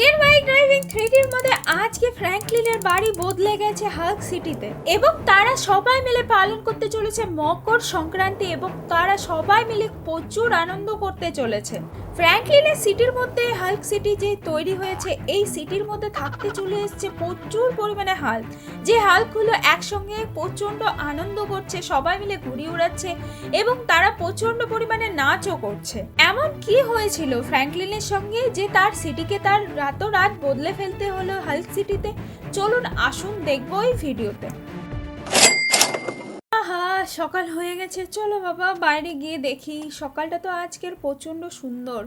Indian bike driving থ্রিডির মধ্যে আজকে ফ্র্যাঙ্কলিনের বাড়ি বদলে গেছে হাল্ক সিটিতে এবং তারা সবাই মিলে পালন করতে চলেছে মকর সংক্রান্তি এবং তারা সবাই মিলে প্রচুর আনন্দ করতে চলেছে। ফ্র্যাঙ্কলিনের সিটির মধ্যে হাল্ক সিটি যে তৈরি হয়েছে, এই সিটির মধ্যে থাকতে চলে এসেছে প্রচুর পরিমাণে হাল্ক। যে হাল্কগুলো একসঙ্গে প্রচণ্ড আনন্দ করছে, সবাই মিলে ঘুরি উড়াচ্ছে এবং তারা প্রচণ্ড পরিমাণে নাচও করছে। এমন কি হয়েছিল ফ্র্যাঙ্কলিনের সঙ্গে যে তার সিটিকে তার রাতোরাত বদলে ফেলতে হলো হাল্ক সিটিতে চলুন, আসুন, দেখব এই ভিডিওতে। আহা, সকাল হয়ে গেছে। চলো বাবা, বাইরে গিয়ে দেখি। সকালটা তো আজকের প্রচণ্ড সুন্দর।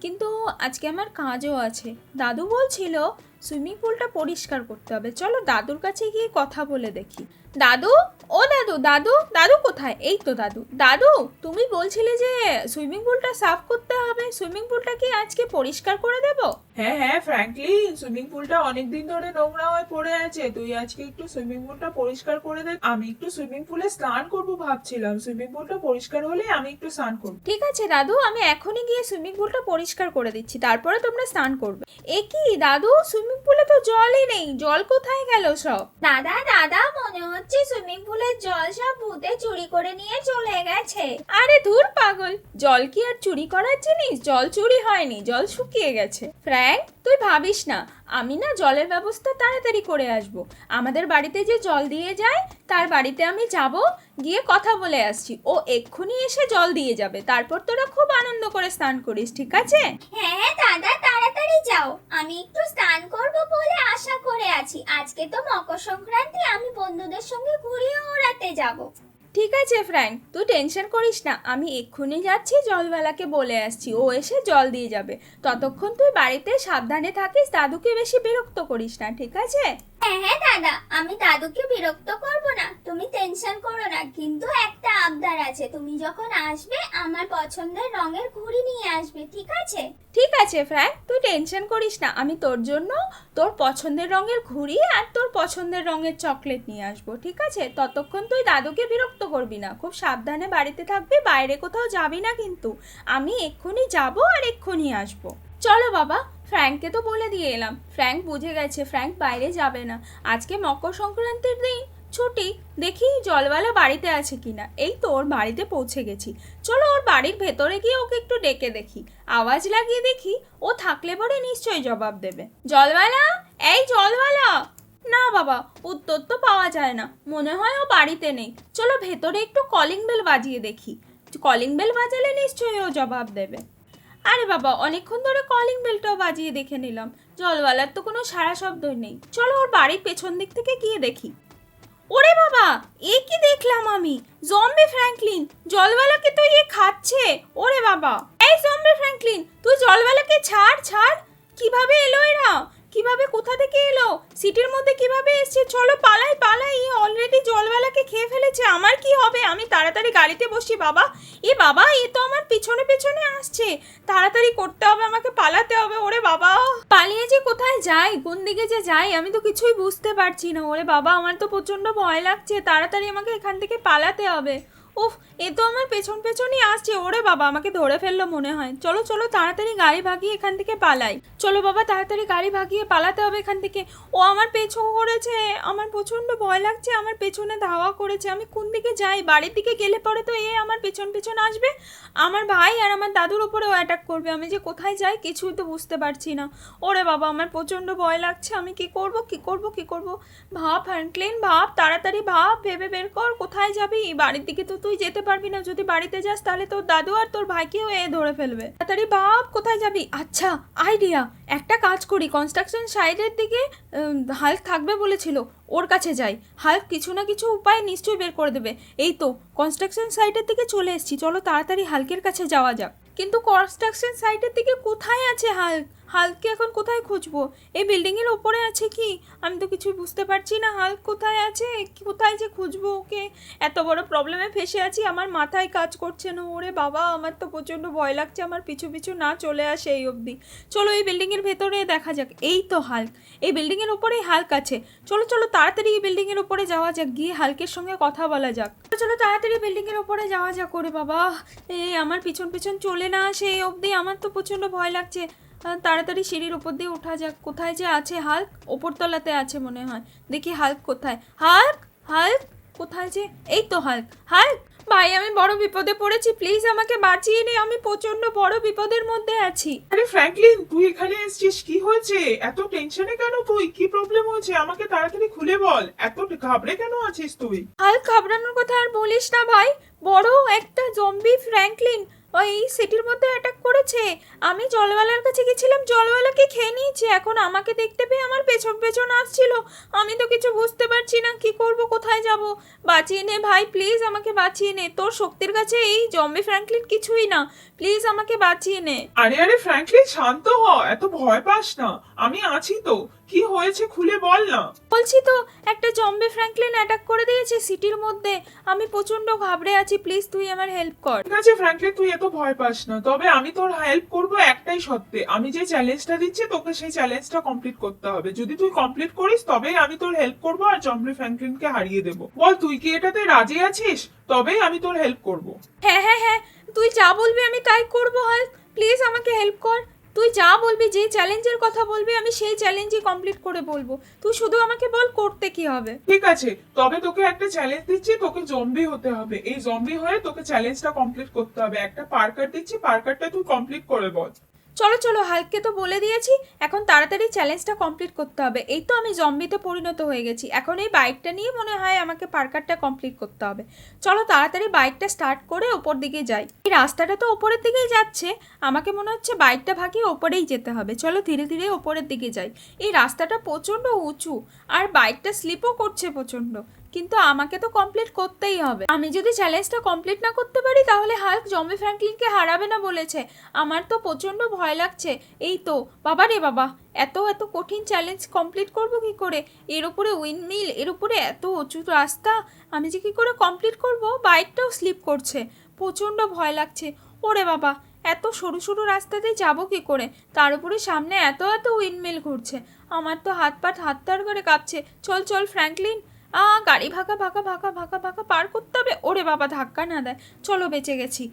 কিন্তু আজকে আমার কাজও আছে। দাদু বলছিল, সুইমিং পুলটা পরিষ্কার করতে হবে। চলো, দাদুর কাছে গিয়ে কথা বলে দেখি। দাদু? ও দাদু দাদু দাদু কোথায়? এই তো দাদু। দাদু তুমি বলছিলে যে সুইমিং পুলটা সাফ করতে হবে। সুইমিং পুলটা কি আজকে পরিষ্কার করে দেবো? হ্যাঁ হ্যাঁ ফ্র্যাঙ্কলি সুইমিং পুলটা অনেকদিন ধরে নোংরা হয়ে পড়ে আছে। তুই আজকে একটু সুইমিং পুলটা পরিষ্কার করে দে। আমি একটু সুইমিং পুলে স্নান করব ভাবছিলাম। সুইমিং পুলটা পরিষ্কার হলে আমি একটু স্নান করব। ঠিক আছে দাদু আমি এখনই গিয়ে সুইমিং পুলটা পরিষ্কার করে দিচ্ছি। তারপরে তোমরা স্নান করবে। এ কি দাদু সুইমিং পুলে তো জলই নেই। জল কোথায় গেল সব? দাদা দাদা মনে হচ্ছে সুইমিং পুলের জল সব ভূতে চুরি করে নিয়ে চলে গেছে। আরে দূর পাগল, জল কি আর চুরি করার জিনিস? জল চুরি হয়নি, জল শুকিয়ে গেছে। ফ্র্যাঙ্ক, তুই ভাবিস না, আমি না জলের ব্যবস্থা তাড়াতাড়ি করে আসব। আমাদের বাড়িতে যে জল দিয়ে যায়, তার বাড়িতে আমি যাব, গিয়ে কথা বলে আসছি। ও এক্ষুনি এসে জল দিয়ে যাবে, তারপর তোরা খুব আনন্দ করে স্নান করিস, ঠিক আছে? হ্যাঁ দাদা, তাড়াতাড়ি যাও। আমি একটু স্নান করব বলে করে আছি। আজকে তো মকর সংক্রান্তি আমি বন্ধুদের সঙ্গে ঘুরিয়ে ওড়াতে যাব। ঠিক আছে ফ্র্যাঙ্ক তুই টেনশন করিস না আমি এক্ষুনি যাচ্ছি জলওয়ালাকে বলে আসছি। ও এসে জল দিয়ে যাবে। ততক্ষণ তুই বাড়িতে সাবধানে থাকিস দাদুকে বেশি বিরক্ত করিস না ঠিক আছে? হ্যাঁ হ্যাঁ দাদা। আমি দাদুকে বিরক্ত করব না। তুমি টেনশন করো না কিন্তু একটা আবদার আছে। তুমি যখন আসবে, আমার পছন্দের রঙের ঘুড়ি নিয়ে আসবে, ঠিক আছে? ঠিক আছে ফ্র্যাঙ্ক তুই টেনশন করিস না। আমি তোর জন্য তোর পছন্দের রঙের ঘুড়ি আর তোর পছন্দের রঙের চকলেট নিয়ে আসব, ঠিক আছে? ততক্ষণ তুই দাদুকে বিরক্ত করবি না। খুব সাবধানে বাড়িতে থাকবি, বাইরে কোথাও যাবি না কিন্তু। আমি এক্ষুনি যাব আর এক্ষুনি আসব। চলো বাবা, ফ্র্যাঙ্ককে তো বলে দিয়ে এলাম। ফ্র্যাঙ্ক বুঝে গেছে, ফ্র্যাঙ্ক বাইরে যাবে না। আজকে মকর সংক্রান্তির দিন। ছুটি দেখি জলওয়ালা বাড়িতে আছে কিনা। এই তো ওর বাড়িতে পৌঁছে গেছি। চলো ওর বাড়ির ভেতরে গিয়ে ওকে একটু ডেকে দেখি। আওয়াজ লাগিয়ে দেখি ও থাকলে পরে নিশ্চয়ই জবাব দেবে। জলওয়ালা? এই জলওয়ালা! না বাবা, উত্তর তো পাওয়া যায় না। মনে হয় ও বাড়িতে নেই। চলো ভেতরে একটু কলিং বেল বাজিয়ে দেখি। কলিং বেল বাজালে নিশ্চয়ই ও জবাব দেবে। আরে বাবা, অনেকক্ষণ ধরে কলিং বেলটাও বাজিয়ে দেখে নিলাম। জলওয়ালার তো কোনো সারা শব্দই নেই। চলো ওর বাড়ির পেছন দিক থেকে গিয়ে দেখি। ওরে বাবা, এ কি দেখলাম আমি? জম্বি ফ্র্যাঙ্কলিন জলওয়ালাকে তো ইয়ে খাচ্ছে। ওরে বাবা, এই জম্বি ফ্র্যাঙ্কলিন তুই জলওয়ালাকে ছাড় ছাড়। কীভাবে এলো এরা? কীভাবে, কোথা থেকে এলো? সিটির মধ্যে কীভাবে এসছে? চলো, পালাই পালাই। অলরেডি জলবেলাকে খেয়ে ফেলেছে। আমার কি হবে? আমি তাড়াতাড়ি গাড়িতে বসি বাবা। এ বাবা, এ তো আমার পিছনে পিছনে আসছে। তাড়াতাড়ি করতে হবে, আমাকে পালাতে হবে। ওরে বাবা। পালিয়ে যে কোথায় যাই কোন দিকে যে যাই আমি তো কিছুই বুঝতে পারছি না। ওরে বাবা, আমার তো প্রচণ্ড ভয় লাগছে। তাড়াতাড়ি আমাকে এখান থেকে পালাতে হবে। উফ, এ তো আমার পেছন পেছনই আসছে। ওরে বাবা, আমাকে ধরে ফেলল মনে হয়। চলো চলো, তাড়াতাড়ি গাড়ি ভাগিয়ে এখান থেকে পালাই। চলো বাবা, তাড়াতাড়ি গাড়ি ভাগিয়ে পালাতে হবে এখান থেকে। ও আমার পেছন করেছে। আমার প্রচণ্ড ভয় লাগছে, আমার পেছনে ধাওয়া করেছে। আমি কোন দিকে যাই? বাড়ির দিকে গেলে পরে তো এ আমার পেছন পেছন আসবে। আমার ভাই আর আমার দাদুর উপরেও অ্যাটাক করবে। আমি যে কোথায় যাই কিছুই তো বুঝতে পারছি না। ওরে বাবা, আমার প্রচণ্ড ভয় লাগছে। আমি কি করব কি করব কি করব? ভাব ফ্র্যাঙ্কলিন ভাব, তাড়াতাড়ি ভাব, ভেবে বের কর। কোথায় যাবি? বাড়ির দিকে তো তুই যেতে পারবি না। যদি বাড়িতে যাস, তাহলে তোর দাদু আর তোর ভাইকেও এ ধরে ফেলবে। তাড়াতাড়ি বাপ, কোথায় যাবি? আচ্ছা আইডিয়া। একটা কাজ করি। কনস্ট্রাকশন সাইডের দিকে হাল্ক থাকবে বলেছিল। ওর কাছে যাই। হাল্ক কিছু না কিছু উপায় নিশ্চয়ই বের করে দেবে। এই তো কনস্ট্রাকশন সাইটের দিকে চলে এসেছি। চলো তাড়াতাড়ি হালকের কাছে যাওয়া যাক। কিন্তু কনস্ট্রাকশন সাইটের দিকে কোথায় আছে হাল্ক হাল্ককে এখন কোথায় খুঁজবো? এই বিল্ডিংয়ের ওপরে আছে কি? আমি তো কিছুই বুঝতে পারছি না হাল্ক কোথায় আছে? কোথায় যে খুঁজবো ওকে? এত বড় প্রবলেমে ফেসে আছি আমার মাথায় কাজ করছে না। ওরে বাবা আমার তো প্রচণ্ড ভয় লাগছে আমার পিছু পিছু না চলে আসে এই অবধি। চলো এই বিল্ডিংয়ের ভেতরে দেখা যাক। এই তো হাল্ক। এই বিল্ডিংয়ের ওপরেই হাল্ক আছে। চলো চলো তাড়াতাড়ি এই বিল্ডিংয়ের ওপরে যাওয়া যাক গিয়ে হাল্কের সঙ্গে কথা বলা যাক। চলো, তাড়াতাড়ি বিল্ডিংয়ের ওপরে যাওয়া যাক করে বাবা। এই আমার পিছন পিছন চলে না আসে এই অবধি আমার তো প্রচণ্ড ভয় লাগছে। তাড়াতাড়ি সিঁড়ির উপর দিয়ে ওঠা যাক। কোথায় যে আছে হাল্ক? ওপরতলাতে আছে মনে হয়। দেখি হাল্ক কোথায়। হাল্ক? হাল্ক? কোথায় যে? এই তো হাল্ক। হাল্ক? ভাই আমি বড় বিপদে পড়েছি। প্লিজ আমাকে বাঁচিয়ে নে। আমি প্রচণ্ড বড় বিপদের মধ্যে আছি। আরে ফ্র্যাঙ্কলিন তুই এখানে এসেছিস? কি হয়েছে? এত টেনশনে কেন তুই? কি প্রবলেম হয়েছে? আমাকে তাড়াতাড়ি খুলে বল। এত ঘাবড়ে কেন আছিস তুই? হাল্ক ঘাবড়ানোর কথা আর বলিস না ভাই। বড় একটা জম্বি ফ্র্যাঙ্কলিন। ওই সিটির মধ্যে অ্যাটাক করেছে। আমি জলওয়ালার কাছে গেছিলাম, জলওয়ালাকে খেয়ে নিয়েছে। এখন আমাকে দেখতে পেয়ে আমার পেছন পেছন আসছিল। আমি তো কিছু বুঝতে পারছি না, কি করব, কোথায় যাব? বাঁচিয়ে নে ভাই প্লিজ আমাকে বাঁচিয়ে নে। তোর শক্তির কাছে এই জম্বি ফ্র্যাঙ্কলিন কিছুই না। প্লিজ আমাকে বাঁচিয়ে নে। আরে আরে ফ্র্যাঙ্কলিন শান্ত হ। এত ভয় পাস না। আমি আছি তো। কি হয়েছে খুলে বল না। বলছি তো একটা জম্বি ফ্র্যাঙ্কলিন অ্যাটাক করে দিয়েছে সিটির মধ্যে। আমি প্রচণ্ড ঘাবড়ে আছি প্লিজ তুই আমার হেল্প কর। ঠিক আছে ফ্র্যাঙ্কলিন তুই এত ভয় পাস না। তবে আমি তোর হেল্প করব একটাই সত্ত্বে আমি যে চ্যালেঞ্জটা দিচ্ছি তোকে সেই চ্যালেঞ্জটা কমপ্লিট করতে হবে। যদি তুই কমপ্লিট করিস তবেই আমি তোর হেল্প করব আর জম্বি ফ্র্যাঙ্কলিনকে হারিয়ে দেবো। বল তুই কি এটাতে রাজি আছিস? তবেই আমি তোর হেল্প করব। হ্যাঁ হ্যাঁ হ্যাঁ। তুই যা বলবি আমি তাই করব হাল্ক প্লিজ আমাকে হেল্প কর। তুই যা বলবি, যে চ্যালেঞ্জের কথা বলবি, আমি সেই চ্যালেঞ্জই কমপ্লিট করে বলব। তুই শুধু আমাকে বল, করতে কি হবে? ঠিক আছে, তবে তোকে একটা চ্যালেঞ্জ দিচ্ছি, তোকে জম্বি হতে হবে। এই জম্বি হয়ে তোকে চ্যালেঞ্জটা কমপ্লিট করতে হবে। একটা পার্কার দিচ্ছি পার্কারটা তুই কমপ্লিট করে বল। চলো চলো, হালকে তো বলে দিয়েছি, এখন তাড়াতাড়ি চ্যালেঞ্জটা কমপ্লিট করতে হবে। এই তো আমি জম্বিতে পরিণত হয়ে গেছি। এখন এই বাইকটা নিয়ে মনে হয় আমাকে পার্কারটা কমপ্লিট করতে হবে। চলো, তাড়াতাড়ি বাইকটা স্টার্ট করে ওপর দিকে যাই। এই রাস্তাটা তো ওপরের দিকেই যাচ্ছে। আমাকে মনে হচ্ছে বাইকটা ভাগিয়ে ওপরেই যেতে হবে। চলো, ধীরে ধীরে ওপরের দিকে যাই। এই রাস্তাটা প্রচণ্ড উঁচু, আর বাইকটা স্লিপও করছে প্রচণ্ড। কিন্তু আমাকে তো কমপ্লিট করতেই হবে। আমি যদি চ্যালেঞ্জটা কমপ্লিট না করতে পারি, তাহলে হাল্ক জম্বি ফ্র্যাঙ্কলিনকে হারাবে না বলেছে। আমার তো প্রচণ্ড ভয় লাগছে। এই তো, বাবা রে বাবা, এত এত কঠিন চ্যালেঞ্জ কমপ্লিট করব কি করে? এর উপরে উইন্ডমিল এর উপরে এত উঁচু রাস্তা, আমি যে কী করে কমপ্লিট করব? বাইকটাও স্লিপ করছে। প্রচণ্ড ভয় লাগছে। ওরে বাবা, এত সরু সরু রাস্তাতে যাব কি করে? তার উপরে সামনে এত এত উইন্ডমিল ঘুরছে। আমার তো হাত পাট হাত তার করে কাঁপছে। চল চল, ফ্র্যাঙ্কলিন আ, গাড়ি ভাকা ভাগা ভাগা ভাগা ভাগা পার করতে হবে। ওরে বাবা, ধাক্কা না দেয়। চলো বেঁচে গেছি।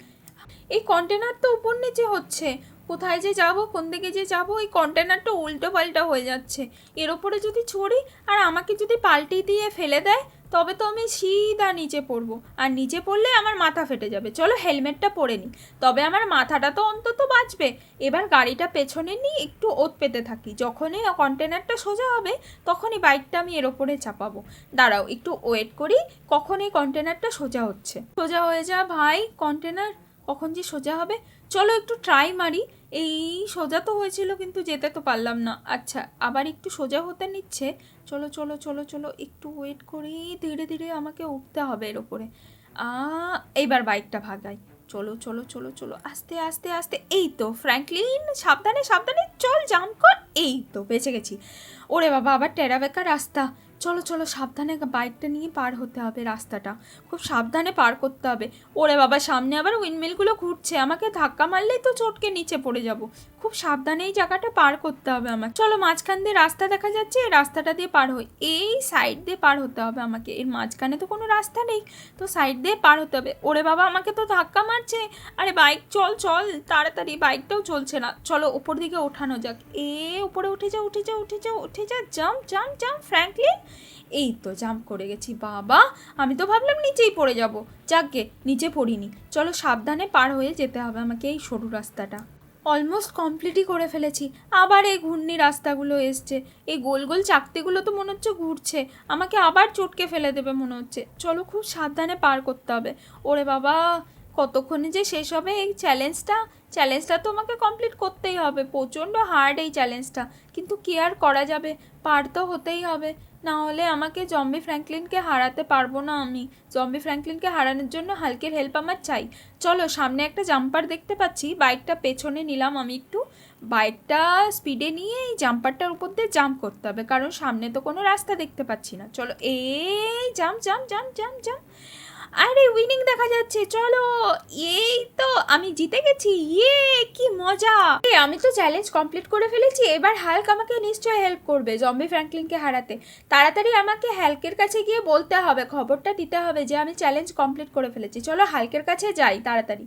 এই কন্টেনার তো উপর নিচে হচ্ছে। কোথায় যে যাব, কোন দিকে যে যাব, এই কন্টেনারটা উল্টো পাল্টা হয়ে যাচ্ছে। এর ওপরে যদি ছড়ি আর আমাকে যদি পাল্টি দিয়ে ফেলে দেয় তবে তো আমি সিধা নিচে পড়ব। আর নিচে পড়লে আমার মাথা ফেটে যাবে। চলো হেলমেটটা পরে নিই তবে আমার মাথাটা তো অন্তত বাঁচবে। এবার গাড়িটা পেছনে নিয়ে একটু ওত পেতে থাকি। যখনই কন্টেনারটা সোজা হবে, তখনই বাইকটা আমি এর ওপরে চাপাবো। দাঁড়াও, একটু ওয়েট করি কখন এই কন্টেনারটা সোজা হচ্ছে। সোজা হয়ে যা ভাই কন্টেনার কখন যে সোজা হবে? চলো একটু ট্রাই মারি। এই সোজা তো হয়েছিল, কিন্তু যেতে তো পারলাম না। আচ্ছা আবার একটু সোজা হতে নিচ্ছে। চলো চলো চলো চলো, একটু ওয়েট করি, ধীরে ধীরে আমাকে উঠতে হবে এর ওপরে এইবার বাইকটা ভাগাই। চলো চলো চলো চলো, আস্তে আস্তে আস্তে, এই তো ফ্র্যাঙ্কলিন সাবধানে সাবধানে, চল জাম্প কর, এই তো, বেঁচে গেছি। ওরে বাবা, আবার টেরা বেকা রাস্তা। চলো চলো, সাবধানে বাইকটা নিয়ে পার হতে হবে রাস্তাটা। খুব সাবধানে পার করতে হবে। ওরে বাবা, সামনে আবার উইন্ডমিলগুলো ঘুরছে। আমাকে ধাক্কা মারলেই তো চটকে নিচে পড়ে যাব। খুব সাবধানে এই জায়গাটা পার করতে হবে আমাকে। চলো, মাঝখান দিয়ে রাস্তা দেখা যাচ্ছে, এই রাস্তাটা দিয়ে পার হই। এই সাইড দিয়ে পার হতে হবে আমাকে। এর মাঝখানে তো কোনো রাস্তা নেই। তো সাইড দিয়ে পার হতে হবে। ওরে বাবা, আমাকে তো ধাক্কা মারছে। আরে বাইক, চল চল, তাড়াতাড়ি, বাইকটাও চলছে না। চলো উপর দিকে ওঠানো যাক। এ, উপরে উঠে যা উঠে যা উঠে যা উঠে যা জাম্প জাম্প জাম্প ফ্র্যাঙ্কলিন এই তো জাম্প করে গেছি, বাবা। আমি তো ভাবলাম নিচেই পড়ে যাব। যাকগে, নিচে পড়িনি। চলো সাবধানে পার হয়ে যেতে হবে আমাকে এই সরু রাস্তাটা। অলমোস্ট কমপ্লিটই করে ফেলেছি। আবার এই ঘূর্ণি রাস্তাগুলো এসছে। এই গোল গোল চাকতিগুলো তো মনে হচ্ছে ঘুরছে। আমাকে আবার চটকে ফেলে দেবে মনে হচ্ছে। চলো খুব সাবধানে পার করতে হবে। ওরে বাবা কতক্ষণে যে শেষ হবে এই চ্যালেঞ্জটা চ্যালেঞ্জটা তো আমাকে কমপ্লিট করতেই হবে, প্রচণ্ড হার্ড এই চ্যালেঞ্জটা কিন্তু কি আর করা যাবে? পার তো হতেই হবে। না হলে আমাকে জম্বি ফ্র্যাঙ্কলিনকে হারাতে পারব না আমি। জম্বি ফ্র্যাঙ্কলিনকে হারানোর জন্য হালকের হেল্প আমার চাই। চলো, সামনে একটা জাম্পার দেখতে পাচ্ছি। বাইকটা পেছনে নিলাম আমি একটু। বাইকটা স্পিডে নিয়ে এই জাম্পারটার উপর দিয়ে জাম্প করতে হবে। কারণ সামনে তো কোনো রাস্তা দেখতে পাচ্ছি না। চলো, এই jump jump jump jump jump আরে উইনিং দেখা যাচ্ছে, চলো। এই তো আমি জিতে গেছি ইয়ে কি মজা। আমি তো চ্যালেঞ্জ কমপ্লিট করে ফেলেছি, এবার হাল্ক আমাকে নিশ্চয়ই হেল্প করবে জম্বি ফ্র্যাঙ্কলিনকে হারাতে। তাড়াতাড়ি আমাকে হাল্কের কাছে গিয়ে বলতে হবে, খবরটা দিতে হবে যে আমি চ্যালেঞ্জ কমপ্লিট করে ফেলেছি। চলো হাল্কের কাছে যাই তাড়াতাড়ি।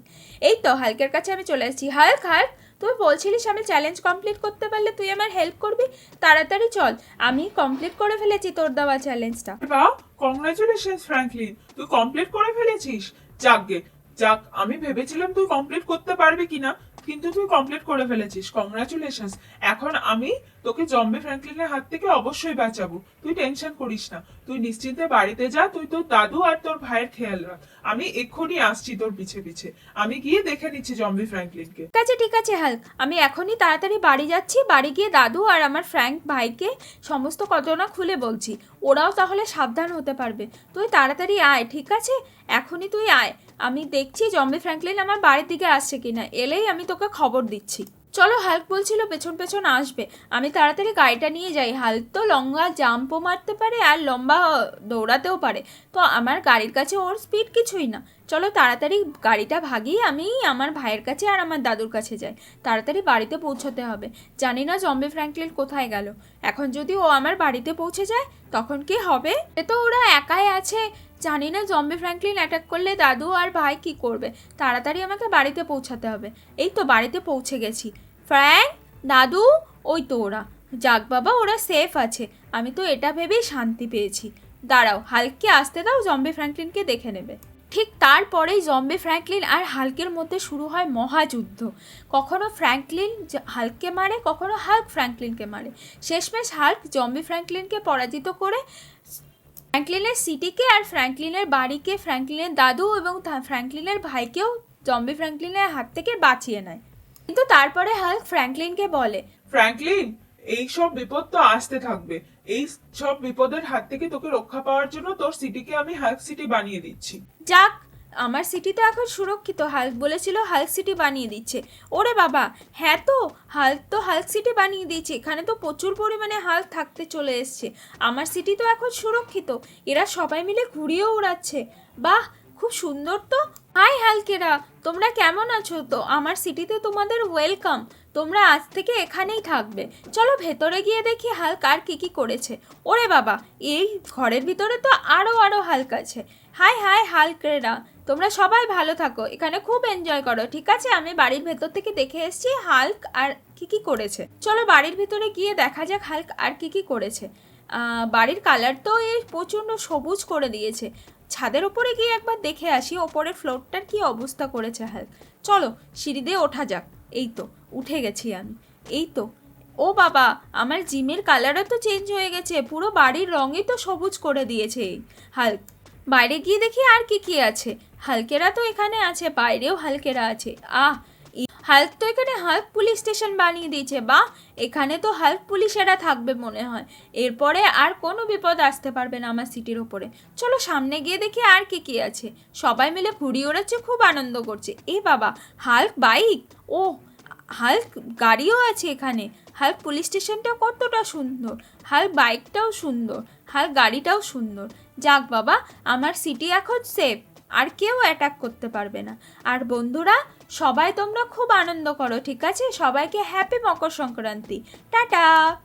এই তো হাল্কের কাছে আমি চলে এসেছি। হাল্ক হাল্ক তুই বলছিলিস আমি চ্যালেঞ্জ কমপ্লিট করতে পারলে তুই আমার হেল্প করবি? তাড়াতাড়ি চল, আমি কমপ্লিট করে ফেলেছি তোর দেওয়া চ্যালেঞ্জটা বাহ কংগ্রাচুলেশনস ফ্র্যাঙ্কলিন তুই কমপ্লিট করে ফেলেছিস? যাক গে, যাক, আমি ভেবেছিলাম তুই কমপ্লিট করতে পারবি কিনা। কিন্তু তুই কমপ্লিট করে ফেলেছিস। কংগ্রাচুলেশনস এখন আমি তোকে জম্বি ফ্র্যাঙ্কলিনের হাত থেকে অবশ্যই বাঁচাবো। তুই টেনশন করিস না। তুই নিশ্চিন্তে বাড়িতে যা, তুই তোর দাদু আর তোর ভাইয়ের খেয়াল রাখ। আমি এক্ষুনি আসছি তোর পিছে পিছে। আমি গিয়ে দেখে নিচ্ছি জম্বি ফ্র্যাঙ্কলিনকে। ঠিক আছে ঠিক আছে, হাল্ক। আমি এখনই তাড়াতাড়ি বাড়ি যাচ্ছি। বাড়ি গিয়ে দাদু আর আমার ফ্র্যাঙ্ক ভাইকে সমস্ত ঘটনা খুলে বলছি। ওরাও তাহলে সাবধান হতে পারবে। তুই তাড়াতাড়ি আয়, ঠিক আছে? এখনই তুই আয়। আমি দেখছি জম্বি ফ্র্যাঙ্কলিন আমার বাড়ির দিকে আসছে কিনা। এলেই আমি তোকে খবর দিচ্ছি। চলো হাল্ক বলছিল পেছন পেছন আসবে। আমি তাড়াতাড়ি গাড়িটা নিয়ে যাই। হাল্ক তো লম্বা জাম্পও মারতে পারে আর লম্বা দৌড়াতেও পারে। তো আমার গাড়ির কাছে ওর স্পিড কিছুই না। চলো তাড়াতাড়ি গাড়িটা ভাগিয়ে আমি আমার ভাইয়ের কাছে আর আমার দাদুর কাছে যাই। তাড়াতাড়ি বাড়িতে পৌঁছতে হবে। জানি না জম্বি ফ্র্যাঙ্কলিন কোথায় গেল। এখন যদি ও আমার বাড়িতে পৌঁছে যায়, তখন কি হবে? এ তো ওরা একাই আছে। জানি না জম্বি ফ্র্যাঙ্কলিন অ্যাটাক করলে দাদু আর ভাই কি করবে। তাড়াতাড়ি আমাকে বাড়িতে পৌঁছাতে হবে। এই তো বাড়িতে পৌঁছে গেছি। ফ্র্যাঙ্ক, দাদু, ওই তো ওরা। যাক বাবা, ওরা সেফ আছে। আমি তো এটা ভেবেই শান্তি পেয়েছি। দাঁড়াও, হালকে আসতে দাও, জম্বি ফ্র্যাঙ্কলিনকে দেখে নেবে। ঠিক তারপরেই জম্বি ফ্র্যাঙ্কলিন আর হালকের মধ্যে শুরু হয় মহাযুদ্ধ। কখনো ফ্র্যাঙ্কলিন হাল্ককে মারে, কখনো হাল্ক ফ্র্যাঙ্কলিনকে মারে। শেষমেশ হাল্ক জম্বি ফ্র্যাঙ্কলিনকে পরাজিত করে ফ্র্যাঙ্কলিনের সিটিকে আর ফ্র্যাঙ্কলিনের বাড়িকে ফ্র্যাঙ্কলিনের দাদু এবং ফ্র্যাঙ্কলিনের ভাইকেও জম্বি ফ্র্যাঙ্কলিনের হাত থেকে বাঁচিয়ে নেয়। কিন্তু তারপরে হাল্ক ফ্র্যাঙ্কলিনকে বলে ফ্র্যাঙ্কলিন এইসব বিপদ তো আসতে থাকবে। এই সব বিপদের হাত থেকে তোকে রক্ষা পাওয়ার জন্য তোর সিটিকে আমি হাল্ক সিটি বানিয়ে দিচ্ছি। যাক, আমার সিটি তো এখন সুরক্ষিত হাল্ক বলেছিল হাল্ক সিটি বানিয়ে দিচ্ছে। ওরে বাবা হ্যাঁ তো হাল্ক তো হাল্ক সিটি বানিয়ে দিয়েছে, এখানে তো প্রচুর পরিমাণে হাল্ক থাকতে চলে এসছে। আমার সিটি তো এখন সুরক্ষিত, এরা সবাই মিলে ঘুরিয়েও উড়াচ্ছে। বাহ খুব সুন্দর তো। হাই হালকেরা, তোমরা কেমন আছো? তো আমার সিটিতে তোমাদের ওয়েলকাম। তোমরা আজ থেকে এখানেই থাকবে। চলো ভেতরে গিয়ে দেখি হাল্ক আর কী কী করেছে। ওরে বাবা, এই ঘরের ভিতরে তো আরও আরও হাল্ক আছে। হাই হাই হাল্করেরা তোমরা সবাই ভালো থাকো। এখানে খুব এনজয় করো, ঠিক আছে? আমি বাড়ির ভেতর থেকে দেখে এসেছি হাল্ক আর কি কি করেছে। চলো বাড়ির ভিতরে গিয়ে দেখা যাক হাল্ক আর কি কি করেছে। বাড়ির কালার তো এই প্রচণ্ড সবুজ করে দিয়েছে। ছাদের ওপরে গিয়ে একবার দেখে আসি ওপরের ফ্লোরটার কি অবস্থা করেছে হাল্ক চলো, সিঁড়ি দিয়ে ওঠা যাক। এই তো, উঠে গেছি আমি। এই তো। ও বাবা, আমার জিমের কালারও তো চেঞ্জ হয়ে গেছে। পুরো বাড়ির রঙই তো সবুজ করে দিয়েছে। হাল্ক, বাইরে গিয়ে দেখি আর কি কি আছে। হালকেরা তো এখানে আছে, বাইরেও হালকেরা আছে। আহ হাল্ক তো এখানে হাল্ক পুলিশ স্টেশন বানিয়ে দিয়েছে, বা এখানে তো হাল্ক পুলিশেরা থাকবে মনে হয়। এরপরে আর কোনো বিপদ আসতে পারবে না আমার সিটির ওপরে। চলো সামনে গিয়ে দেখি আর কি কি আছে। সবাই মিলে ঘুড়ি ওড়াচ্ছে, খুব আনন্দ করছে। এ বাবা, হাল্ক বাইক? ও হাল্ক গাড়িও আছে এখানে। হাল্ক পুলিশ স্টেশনটাও কতটা সুন্দর। হাল্ক বাইকটাও সুন্দর। হাল্ক গাড়িটাও সুন্দর। যাক বাবা, আমার সিটি এখন সেফ। আর কেউ অ্যাটাক করতে পারবে না। আর বন্ধুরা, সবাই তোমরা খুব আনন্দ করো, ঠিক আছে? সবাইকে হ্যাপি মকর সংক্রান্তি। টাটা!